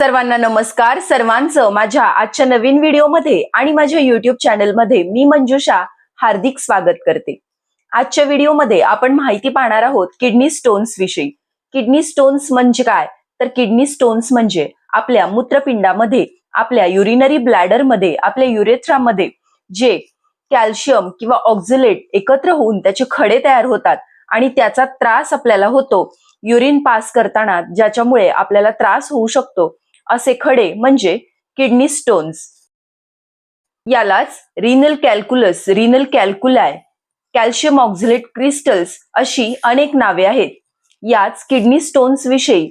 सर्वांना नमस्कार. सर्वांचं माझ्या आजच्या नवीन व्हिडिओमध्ये आणि माझ्या युट्यूब चॅनलमध्ये मी मंजुषा हार्दिक स्वागत करते. आजच्या व्हिडिओमध्ये आपण माहिती पाहणार आहोत किडनी स्टोन्स विषयी. किडनी स्टोन्स म्हणजे काय? तर किडनी स्टोन्स म्हणजे आपल्या मूत्रपिंडामध्ये आपल्या युरिनरी ब्लॅडरमध्ये आपल्या युरेथ्रामध्ये जे कॅल्शियम किंवा ऑक्झिलेट एकत्र होऊन त्याचे खडे तयार होतात आणि त्याचा त्रास आपल्याला होतो. युरिन पास करताना ज्याच्यामुळे आपल्याला त्रास होऊ शकतो असे खडे म्हणजे किडनी स्टोन्स यालाच renal calculus renal calculi calcium oxalate crystals अशी अनेक नावे आहेत. याच किडनी स्टोन्स विषयी.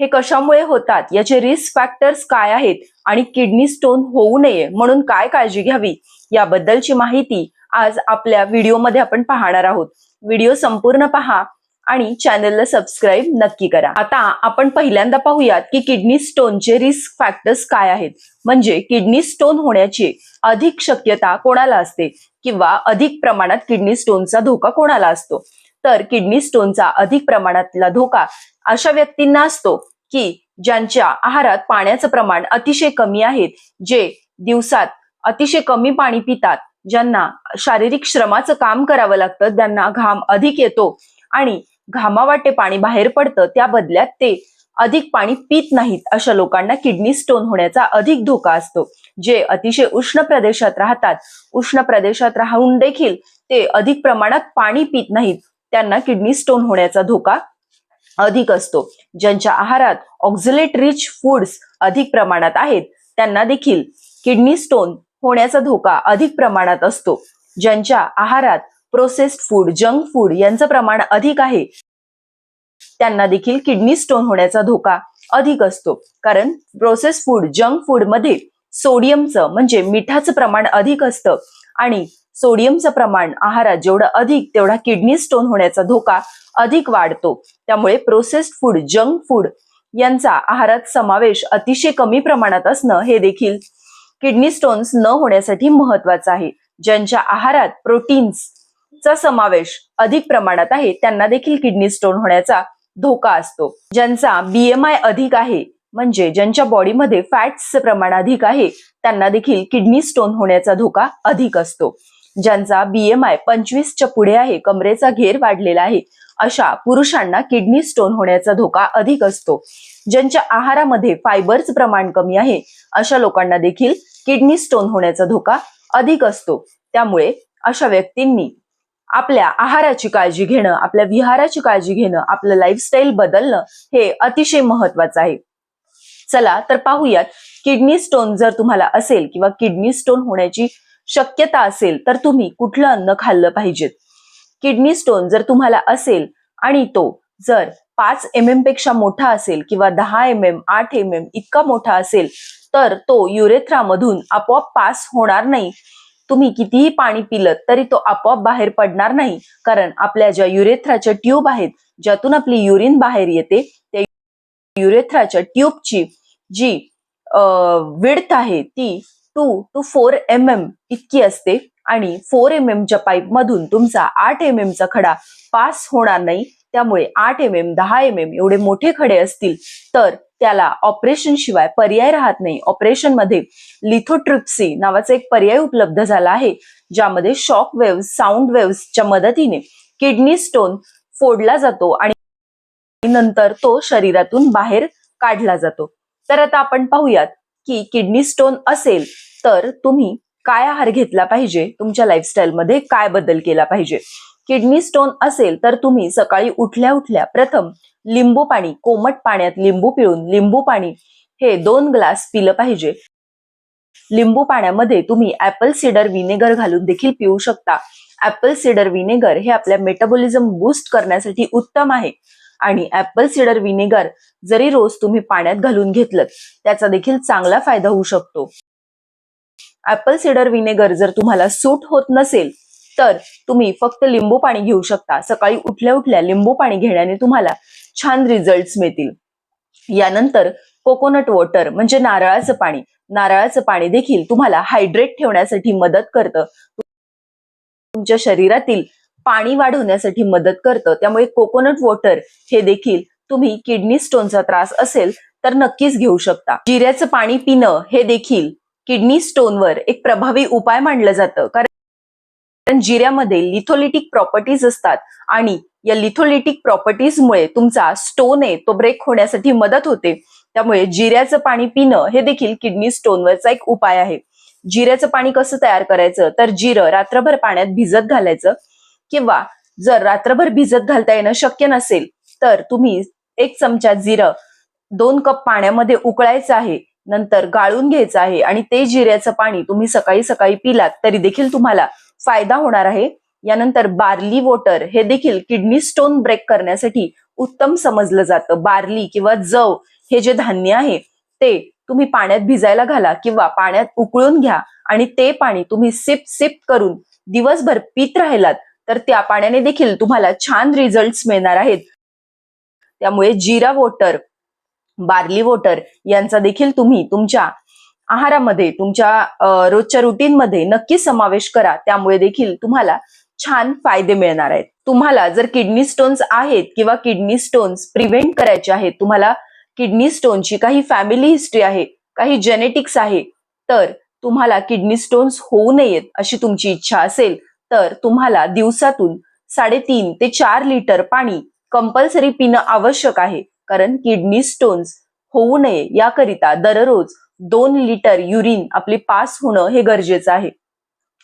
हे कशामुळे होतात? याचे रिस्क फॅक्टर्स काय आहेत? आणि किडनी स्टोन होऊ नये म्हणून काय काळजी घ्यावी? याबद्दलची माहिती आज आपल्या व्हिडिओमध्ये आपण पाहणार आहोत. व्हिडिओ संपूर्ण पहा. आणि चॅनलला सबस्क्राईब नक्की करा. आता आपण पहिल्यांदा पाहूयात की किडनी स्टोनचे रिस्क फॅक्टर्स काय आहेत. म्हणजे किडनी स्टोन होण्याची अधिक शक्यता कोणाला असते? किंवा अधिक प्रमाणात किडनी स्टोनचा धोका कोणाला असतो? तर किडनी स्टोनचा अधिक प्रमाणातला धोका अशा व्यक्तींना असतो की ज्यांच्या आहारात पाण्याचं प्रमाण अतिशय कमी आहे जे दिवसात अतिशय कमी पाणी पितात ज्यांना शारीरिक श्रमाचं काम करावं लागतं त्यांना घाम अधिक येतो आणि घामावाटे पाणी बाहेर पडतं त्या बदल्यात ते अधिक पाणी पित नाहीत अशा लोकांना किडनी स्टोन होण्याचा अधिक धोका असतो. जे अतिशय उष्ण प्रदेशात राहतात उष्ण प्रदेशात राहून देखील ते अधिक प्रमाणात पाणी पित नाहीत त्यांना किडनी स्टोन होण्याचा धोका अधिक असतो. ज्यांच्या आहारात ऑक्झिलेट रिच फूड्स अधिक प्रमाणात आहेत त्यांना देखील किडनी स्टोन होण्याचा धोका अधिक प्रमाणात असतो. ज्यांच्या आहारात प्रोसेस्ड फूड जंक फूड यांचं प्रमाण अधिक आहे. त्यांना देखील किडनी स्टोन होण्याचा धोका अधिक असतो. कारण प्रोसेस फूड जंक फूडमध्ये सोडियमचं म्हणजे मिठाचं प्रमाण अधिक असतं. आणि सोडियमचं प्रमाण आहारात जेवढं अधिक तेवढा किडनी स्टोन होण्याचा धोका अधिक वाढतो. त्यामुळे प्रोसेस्ड फूड जंक फूड यांचा आहारात समावेश अतिशय कमी प्रमाणात असणं हे देखील किडनी स्टोन्स न होण्यासाठी महत्वाचं आहे. ज्यांच्या आहारात प्रोटीन्स चा समावेश अधिक प्रमाणात आहे त्यांना देखील किडनी स्टोन होण्याचा धोका असतो. ज्यांचा बीएमआय अधिक आहे म्हणजे ज्यांच्या बॉडीमध्ये फॅट्सचं प्रमाण अधिक आहे त्यांना देखील किडनी स्टोन होण्याचा धोका अधिक असतो. ज्यांचा बीएमआय पंचवीसच्या पुढे आहे कमरेचा घेर वाढलेला आहे अशा पुरुषांना किडनी स्टोन होण्याचा धोका अधिक असतो. ज्यांच्या आहारामध्ये फायबरचं प्रमाण कमी आहे अशा लोकांना देखील किडनी स्टोन होण्याचा धोका अधिक असतो. त्यामुळे अशा व्यक्तींनी आपल्या आहाराची काळजी घेणं आपल्या विहाराची काळजी घेणं आपलं लाईफस्टाईल बदलणं हे अतिशय महत्वाचं आहे. चला तर पाहूयात किडनी स्टोन जर तुम्हाला असेल किंवा किडनी स्टोन होण्याची शक्यता असेल तर तुम्ही कुठलं अन्न खाल्लं पाहिजेत किडनी स्टोन जर तुम्हाला असेल आणि तो जर पाच एम एमपेक्षा मोठा असेल किंवा दहा एम एम आठ एम एम इतका मोठा असेल तर तो युरेथ्रामधून आपोआप पास होणार नाही. तुम्ही कितीही पाणी पिलत तरी तो आपोआप बाहेर पडणार नाही. कारण आपल्या ज्या युरेथ्राच्या ट्यूब आहेत ज्यातून आपली युरिन बाहेर येते त्या युरेथ्राच्या ट्यूबची जी विड्थ आहे ती two to four M M इतकी असते. आणि फोर एम एमच्या पाईप मधून तुमचा आठ एम एमचा खडा पास होणार नाही. त्यामुळे आठ एम एम दहा एम एम एवढे मोठे खडे असतील तर त्याला ऑपरेशन शिवाय पर्याय राहत नाही. ऑपरेशनमध्ये लिथोट्रिप्सी नावाचा एक पर्याय उपलब्ध झाला आहे ज्यामध्ये शॉक वेव्ह साऊंड वेव्हच्या मदतीने किडनी स्टोन फोडला जातो आणि नंतर तो शरीरातून बाहेर काढला जातो. तर आता आपण पाहूयात की किडनी स्टोन असेल तर तुम्ही काय आहार घेतला पाहिजे? तुमच्या लाईफस्टाईलमध्ये काय बदल केला पाहिजे? किडनी स्टोन असेल तर तुम्ही सकाळी उठल्या उठल्या प्रथम लिंबू पाणी कोमट पाण्यात लिंबू पिळून लिंबू पाणी हे दोन ग्लास पिलं पाहिजे. लिंबू पाण्यामध्ये तुम्ही ऍपल सिडर विनेगर घालून देखील पिऊ शकता. ऍपल सिडर विनेगर हे आपल्या मेटाबॉलिझम बूस्ट करण्यासाठी उत्तम आहे. आणि ऍपल सिडर विनेगर जरी रोज तुम्ही पाण्यात घालून घेतलं त्याचा देखील चांगला फायदा होऊ शकतो. ऍपल सिडर विनेगर जर तुम्हाला सूट होत नसेल तर तुम्ही फक्त लिंबू पाणी घेऊ शकता. सकाळी उठल्या उठल्या लिंबू पाणी घेण्याने तुम्हाला छान रिझल्ट मिळतील. यानंतर कोकोनट वॉटर म्हणजे नारळाचं पाणी. नारळाचं पाणी देखील तुम्हाला हायड्रेट ठेवण्यासाठी मदत करतं. तुमच्या शरीरातील पाणी वाढवण्यासाठी मदत करतं. त्यामुळे कोकोनट वॉटर हे देखील तुम्ही किडनी स्टोनचा त्रास असेल तर नक्कीच घेऊ शकता. जिऱ्याचं पाणी पिणं हे देखील किडनी स्टोनवर एक प्रभावी उपाय मानलं जातं. कारण जिऱ्यामध्ये लिथोलिटिक प्रॉपर्टीज असतात आणि या लिथोलिटिक प्रॉपर्टीजमुळे तुमचा स्टोन आहे तो ब्रेक होण्यासाठी मदत होते. त्यामुळे जिऱ्याचं पाणी पिणं हे देखील किडनी स्टोनवरचा एक उपाय आहे. जिऱ्याचं पाणी कसं तयार करायचं? तर जिरं रात्रभर पाण्यात भिजत घालायचं. किंवा जर रात्रभर भिजत घालता येणं शक्य नसेल तर तुम्ही एक चमचा जिरं दोन कप पाण्यामध्ये उकळायचं आहे नंतर गाळून घ्यायचं आहे आणि ते जिऱ्याचं पाणी तुम्ही सकाळी सकाळी पिलात तरी देखील तुम्हाला फायदा होणार आहे. यानंतर बार्ली वॉटर हे देखील किडनी स्टोन ब्रेक करण्यासाठी उत्तम समजलं जातं. बार्ली किंवा जव हे जे धान्य आहे ते तुम्ही पाण्यात भिजायला घाला किंवा पाण्यात उकळून घ्या आणि ते पाणी तुम्ही सिप सिप करून दिवसभर पित राहिलात तर त्या पाण्याने देखील तुम्हाला छान रिझल्ट मिळणार आहेत. त्यामुळे जिरा वॉटर बार्ली वॉटर यांचा देखील तुम्ही तुमच्या आहारामध्ये तुमच्या रोजच्या रुटीन मध्ये नक्की समावेश करा. त्यामुळे देखील तुम्हाला छान फायदे मिळणार आहेत. तुम्हाला जर किडनी स्टोन्स आहेत किंवा किडनी स्टोन्स प्रिव्हेंट करायचे आहेत तुम्हाला किडनी स्टोनची काही फॅमिली हिस्ट्री आहे काही जेनेटिक्स आहे तर तुम्हाला किडनी स्टोन्स होऊ नयेत अशी तुमची इच्छा असेल तर तुम्हाला दिवसातून साडेतीन ते चार लिटर पाणी कंपल्सरी पिणं आवश्यक आहे. कारण किडनी स्टोन्स होऊ नये याकरिता दररोज दोन लिटर युरिन आपली पास होणं हे गरजेचं आहे.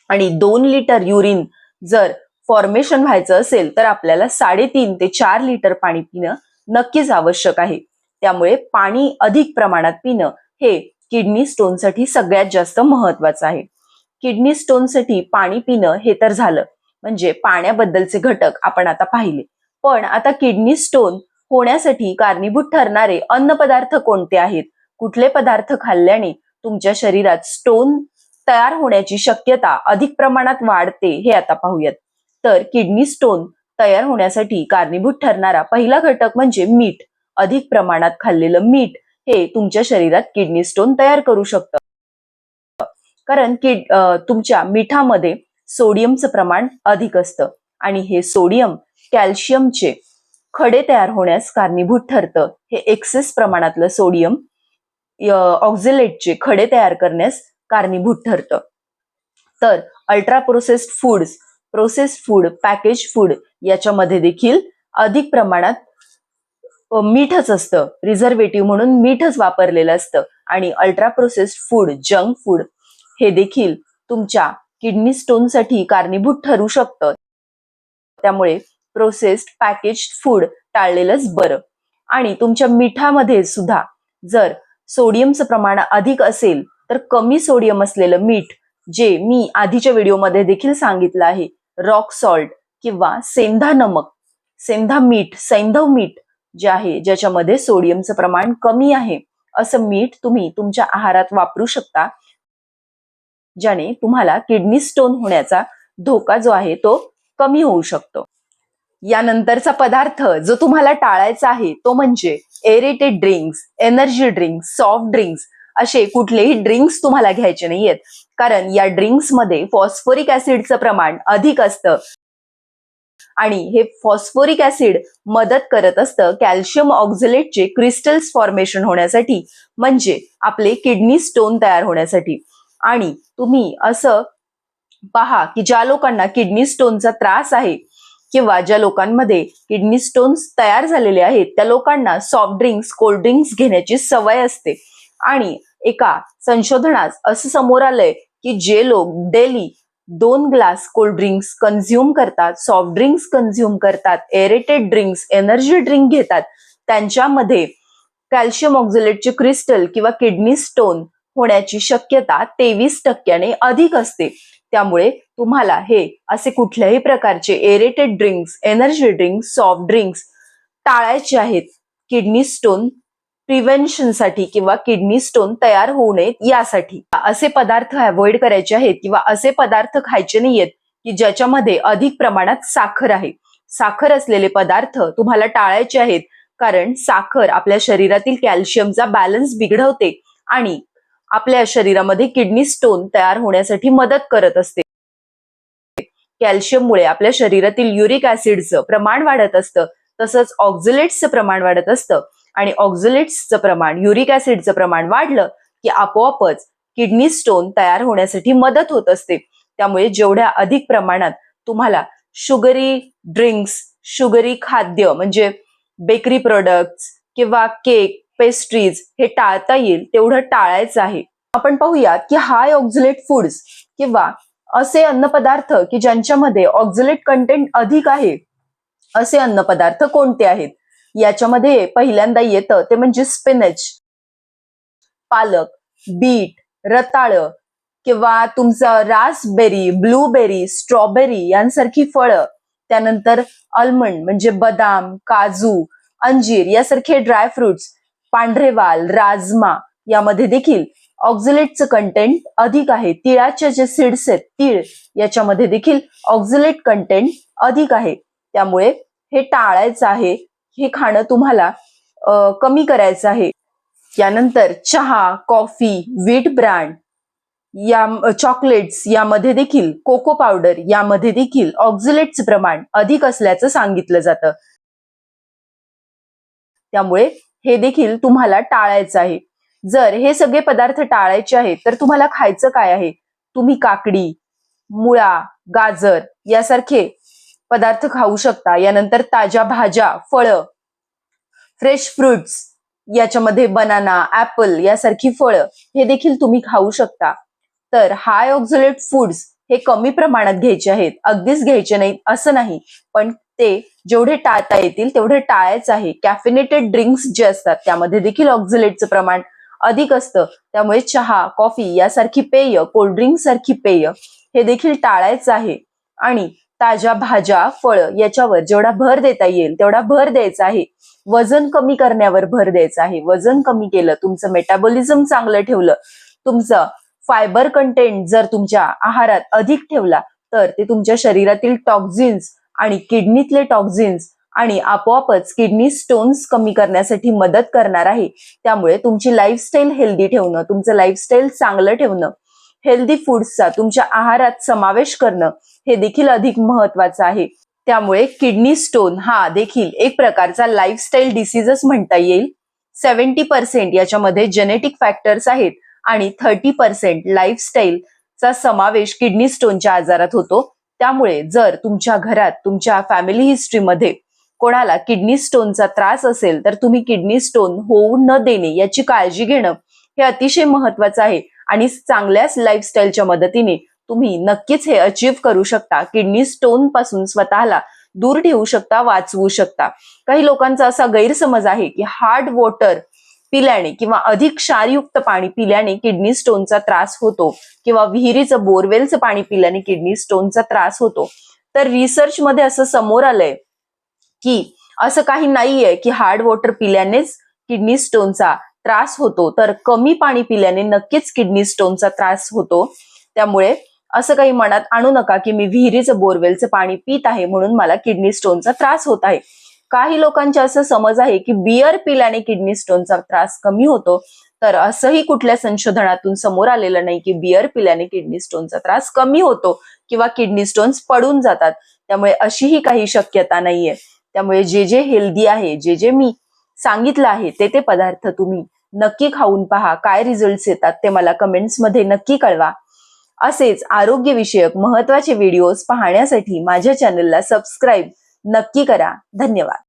आणि दोन लिटर युरिन जर फॉर्मेशन व्हायचं असेल तर आपल्याला साडेतीन ते चार लिटर पाणी पिणं नक्कीच आवश्यक आहे. त्यामुळे पाणी अधिक प्रमाणात पिणं हे किडनी स्टोनसाठी सगळ्यात जास्त महत्वाचं आहे. किडनी स्टोनसाठी पाणी पिणं हे तर झालं म्हणजे पाण्याबद्दलचे घटक आपण आता पाहिले. पण आता किडनी स्टोन होण्यासाठी कारणीभूत ठरणारे अन्न पदार्थ कोणते आहेत? कुठले पदार्थ खाल्ल्याने तुमच्या शरीरात स्टोन तयार होण्याची शक्यता अधिक प्रमाणात वाढते हे आता पाहूयात. तर किडनी स्टोन तयार होण्यासाठी कारणीभूत ठरणारा पहिला घटक म्हणजे मीठ. अधिक प्रमाणात खाल्लेलं मीठ हे तुमच्या शरीरात किडनी स्टोन तयार करू शकतं. कारण किड तुमच्या मिठामध्ये सोडियमचं प्रमाण अधिक असतं आणि हे सोडियम कॅल्शियमचे खडे तयार होण्यास कारणीभूत ठरतं. हे एक्सेस प्रमाणातलं सोडियम ऑक्झिलेटचे खडे तयार करण्यास कारणीभूत ठरतं. तर ultra processed foods processed food package food याच्यामध्ये देखील अधिक प्रमाणात मीठच असतं. रिझर्वेटिव्ह म्हणून मीठच वापरलेलं असतं. आणि ultra processed food junk food हे देखील तुमच्या किडनी स्टोनसाठी कारणीभूत ठरू शकतं. त्यामुळे प्रोसेस्ड पॅकेज फूड टाळलेलंच बरं. आणि तुमच्या मिठामध्ये सुद्धा जर सोडियमचं प्रमाण अधिक असेल तर कमी सोडियम असलेलं मीठ जे मी आधीच्या व्हिडिओमध्ये देखील सांगितलं आहे रॉक सॉल्ट किंवा सेंधा नमक सेंधा मीठ सैंधव मीठ जे आहे ज्याच्यामध्ये सोडियमचं प्रमाण कमी आहे असं मीठ तुम्ही तुमच्या आहारात वापरू शकता ज्याने तुम्हाला किडनी स्टोन होण्याचा धोका जो आहे तो कमी होऊ शकतो. यानंतरचा पदार्थ जो तुम्हाला टाळायचा आहे तो म्हणजे aerated drinks energy drinks soft drinks असे कुठलेही ड्रिंक्स तुम्हाला घ्यायचे नाहीयेत. कारण या ड्रिंक्समध्ये फॉस्फोरिक ऍसिडचं प्रमाण अधिक असतं. आणि हे फॉस्फोरिक ऍसिड मदत करत असतं कॅल्शियम ऑक्झिलेटचे क्रिस्टल्स फॉर्मेशन होण्यासाठी म्हणजे आपले किडनी स्टोन तयार होण्यासाठी. आणि तुम्ही असं पहा की ज्या लोकांना किडनी स्टोनचा त्रास आहे किंवा ज्या लोकांमध्ये किडनी स्टोन्स तयार झालेले आहेत त्या लोकांना सॉफ्ट ड्रिंक्स कोल्ड ड्रिंक्स घेण्याची सवय असते. आणि एका संशोधनात असं समोर आलंय की जे लोक डेली दोन ग्लास कोल्ड ड्रिंक्स कन्झ्युम करतात सॉफ्ट ड्रिंक्स कन्झ्युम करतात एरेटेड ड्रिंक्स एनर्जी ड्रिंक घेतात त्यांच्यामध्ये कॅल्शियम ऑक्झोलेटचे क्रिस्टल किंवा किडनी स्टोन होण्याची शक्यता तेवीस टक्क्याने अधिक असते. त्यामुळे तुम्हाला हे असे कुठल्याही प्रकारचे aerated drinks energy drinks soft drinks टाळायचे आहेत. किडनी स्टोन प्रिव्हेन्शनसाठी किंवा किडनी स्टोन तयार होऊ नयेत यासाठी. असे पदार्थ अवॉइड करायचे आहेत किंवा असे पदार्थ खायचे नाहीयेत की ज्याच्यामध्ये अधिक प्रमाणात साखर आहे. साखर असलेले पदार्थ तुम्हाला टाळायचे आहेत कारण साखर आपल्या शरीरातील कॅल्शियमचा बॅलन्स बिघडवते आणि आपल्या शरीरामध्ये किडनी स्टोन तयार होण्यासाठी मदत करत असते. कॅल्शियममुळे आपल्या शरीरातील युरिक ऍसिडचं प्रमाण वाढत असतं. तसंच ऑक्झिलेट्सचं प्रमाण वाढत असतं. आणि ऑक्झलेट्सचं प्रमाण युरिक ऍसिडचं प्रमाण वाढलं की आपोआपच किडनी स्टोन तयार होण्यासाठी मदत होत असते. त्यामुळे जेवढ्या अधिक प्रमाणात तुम्हाला शुगरी ड्रिंक्स शुगरी खाद्य म्हणजे बेकरी प्रोडक्ट्स किंवा केक पेस्ट्रीज हे टाळता येईल तेवढं टाळायचं आहे. आपण पाहूयात की हाय ऑक्झलेट फूड्स किंवा असे अन्नपदार्थ की ज्यांच्यामध्ये ऑक्झलेट कंटेंट अधिक आहे असे अन्नपदार्थ कोणते आहेत? याच्यामध्ये पहिल्यांदा येतं ते म्हणजे स्पिनच पालक बीट रताळ किंवा तुमचं रासबेरी ब्लूबेरी स्ट्रॉबेरी यांसारखी फळं त्यानंतर अल्मंड म्हणजे बदाम काजू अंजीर यासारखे ड्रायफ्रुट्स पांढरे वाल राजमा यामध्ये देखील ऑक्झलेटचं कंटेंट अधिक आहे. तिळाचे जे सीड्स आहेत तीळ याच्यामध्ये देखील ऑक्झलेट कंटेंट अधिक आहे. त्यामुळे हे टाळायचं आहे. हे खाणं तुम्हाला कमी करायचं आहे. यानंतर चहा कॉफी व्हीट ब्रँड या चॉकलेट्स यामध्ये देखील कोको पावडर यामध्ये देखील ऑक्झिलेटचं प्रमाण अधिक असल्याचं सांगितलं जातं. त्यामुळे हे देखील तुम्हाला टाळायचं आहे. जर हे सगळे पदार्थ टाळायचे आहेत तर तुम्हाला खायचं काय आहे? तुम्ही काकडी मुळा गाजर यासारखे पदार्थ खाऊ शकता. यानंतर ताज्या भाज्या फळं फ्रेश फ्रुट्स याच्यामध्ये बनाना ऍपल यासारखी फळं हे देखील तुम्ही खाऊ शकता. तर हाय ऑक्झोलेट फूड्स हे कमी प्रमाणात घ्यायचे आहेत. अगदीच घ्यायचे नाहीत असं नाही. पण ते जेवढे टाळता येतील तेवढे टाळायचं आहे. कॅफिनेटेड ड्रिंक्स जे असतात त्यामध्ये देखील ऑक्झिलेटचं प्रमाण अधिक असतं. त्यामुळे चहा कॉफी यासारखी पेय कोल्ड्रिंक सारखी पेय हे देखील टाळायचं आहे. आणि ताज्या भाज्या फळं याच्यावर जेवढा भर देता येईल तेवढा भर द्यायचा आहे. वजन कमी करण्यावर भर द्यायचा आहे. वजन कमी केलं तुमचं मेटाबॉलिझम चांगलं ठेवलं तुमचं फायबर कंटेंट जर तुमच्या आहारात अधिक ठेवला तर ते तुमच्या शरीरातील टॉक्झिन्स आणि किडनीतले टॉक्झिन्स आणि आपोआपच किडनी स्टोन्स कमी करण्यासाठी मदत करणार आहे. त्यामुळे तुमची लाईफस्टाईल हेल्दी ठेवणं तुमचं लाईफस्टाईल चांगलं ठेवणं हेल्दी फूड्सचा तुमच्या आहारात समावेश करणं हे देखील अधिक महत्वाचं आहे. त्यामुळे किडनी स्टोन हा देखील एक प्रकारचा लाईफस्टाईल डिसीजच म्हणता येईल. सेव्हन्टी पर्सेंट याच्यामध्ये जेनेटिक फॅक्टर्स आहेत आणि थर्टी पर्सेंट लाईफस्टाईलचा समावेश किडनी स्टोनच्या आजारात होतो. त्यामुळे जर तुमच्या घरात तुमच्या फॅमिली हिस्ट्रीमध्ये कोणाला किडनी स्टोनचा त्रास असेल तर तुम्ही किडनी स्टोन होऊ न देणे याची काळजी घेणं हे अतिशय महत्वाचं आहे. आणि चांगल्याच लाईफस्टाईलच्या मदतीने तुम्ही नक्कीच हे अचीव करू शकता. किडनी स्टोनपासून स्वतःला दूर ठेवू शकता वाचवू शकता. काही लोकांचा असा गैरसमज आहे की हार्ड वॉटर पिल्याने किंवा अधिक क्षारयुक्त पाणी पिल्याने किडनी स्टोनचा त्रास होतो किंवा विहिरीचं बोरवेलचं पाणी पिल्याने किडनी स्टोनचा त्रास होतो. तर रिसर्च मध्ये असं समोर आलंय की असं काही नाहीये की हार्ड वॉटर पिल्यानेच किडनी स्टोनचा त्रास होतो. तर कमी पाणी पिल्याने नक्कीच किडनी स्टोनचा त्रास होतो. त्यामुळे असं काही मनात आणू नका की मी विहिरीचं बोरवेलचं पाणी पित आहे म्हणून मला किडनी स्टोनचा त्रास होत आहे. काही लोकांचे असं समज आहे की बियर पिल्याने किडनी स्टोनचा त्रास कमी होतो. तर असंही कुठल्या संशोधनातून समोर आलेलं नाही की बियर पिल्याने किडनी स्टोनचा त्रास कमी होतो किंवा किडनी स्टोन्स पडून जातात. त्यामुळे अशीही काही शक्यता नाहीये. त्यामुळे जे जे हेल्दी आहे जे जे मी सांगितलं आहे ते ते पदार्थ तुम्ही नक्की खाऊन पहा. काय रिझल्ट येतात ते मला कमेंट्समध्ये नक्की कळवा. असेच आरोग्यविषयक महत्त्वाचे व्हिडिओज पाहण्यासाठी माझ्या चॅनलला सबस्क्राईब नक्की करा. धन्यवाद.